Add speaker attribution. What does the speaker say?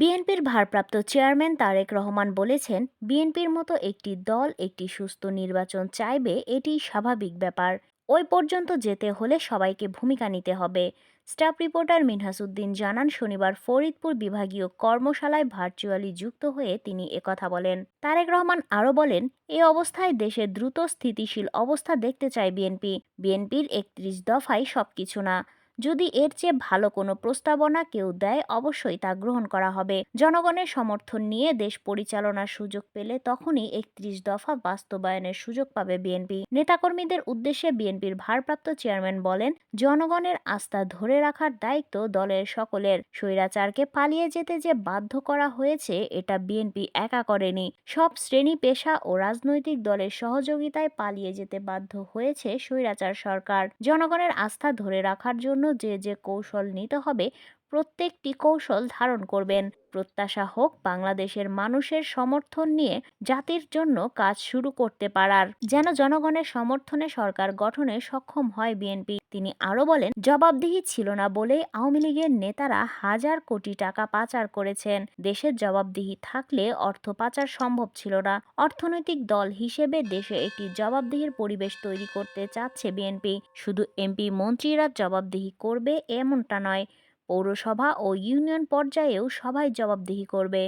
Speaker 1: বিএনপির ভারপ্রাপ্ত চেয়ারম্যান তারেক রহমান বলেছেন, বিএনপির মতো একটি দল একটি সুস্থ নির্বাচন চাইবে এটি স্বাভাবিক ব্যাপার। ওই পর্যন্ত যেতে হলে সবাইকে ভূমিকা নিতে হবে। স্টাফ রিপোর্টার মিনহাসুদ্দিন জানান, শনিবার ফরিদপুর বিভাগীয় কর্মশালায় ভার্চুয়ালি যুক্ত হয়ে তিনি একথা বলেন। তারেক রহমান আরও বলেন, এ অবস্থায় দেশে দ্রুত স্থিতিশীল অবস্থা দেখতে চায় বিএনপি। বিএনপির একত্রিশ দফায় সবকিছু না। যদি এর চেয়ে ভালো কোনো প্রস্তাবনা কেউ দেয়, অবশ্যই তা গ্রহণ করা হবে। জনগণের সমর্থন নিয়ে দেশ পরিচালনার সুযোগ পেলে তখনই একত্রিশ দফা বাস্তবায়নের সুযোগ পাবে বিএনপি। নেতাকর্মীদের উদ্দেশ্যে বিএনপির ভারপ্রাপ্ত চেয়ারম্যান বলেন, জনগণের আস্থা ধরে রাখার দায়িত্ব দলের সকলের। স্বৈরাচারকে পালিয়ে যেতে যে বাধ্য করা হয়েছে, এটা বিএনপি একা করেনি। সব শ্রেণি পেশা ও রাজনৈতিক দলের সহযোগিতায় পালিয়ে যেতে বাধ্য হয়েছে স্বৈরাচার সরকার। জনগণের আস্থা ধরে রাখার জন্য যে যে কৌশল নিতে হবে প্রত্যেকটি কৌশল ধারণ করবেন। প্রত্যাশা হোক বাংলাদেশের মানুষের সমর্থন নিয়ে জাতির জন্য কাজ শুরু করতে পারার। যেন জনগণের সমর্থনে সরকার গঠনে সক্ষম হয় বিএনপি। তিনি আরও বলেন, জবাবদিহি ছিল না বলেই আওয়ামী লীগের নেতারা হাজার কোটি টাকা পাচার করেছেন। দেশের জবাবদিহি থাকলে অর্থ পাচার সম্ভব ছিল না। অর্থনৈতিক দল হিসেবে দেশে একটি জবাবদিহির পরিবেশ তৈরি করতে চাচ্ছে বিএনপি। শুধু এমপি মন্ত্রীরা জবাবদিহি করবে এমনটা নয়। পৌরসভা ও ইউনিয়ন পর্যায়েও সবাই জবাবদিহি করবে।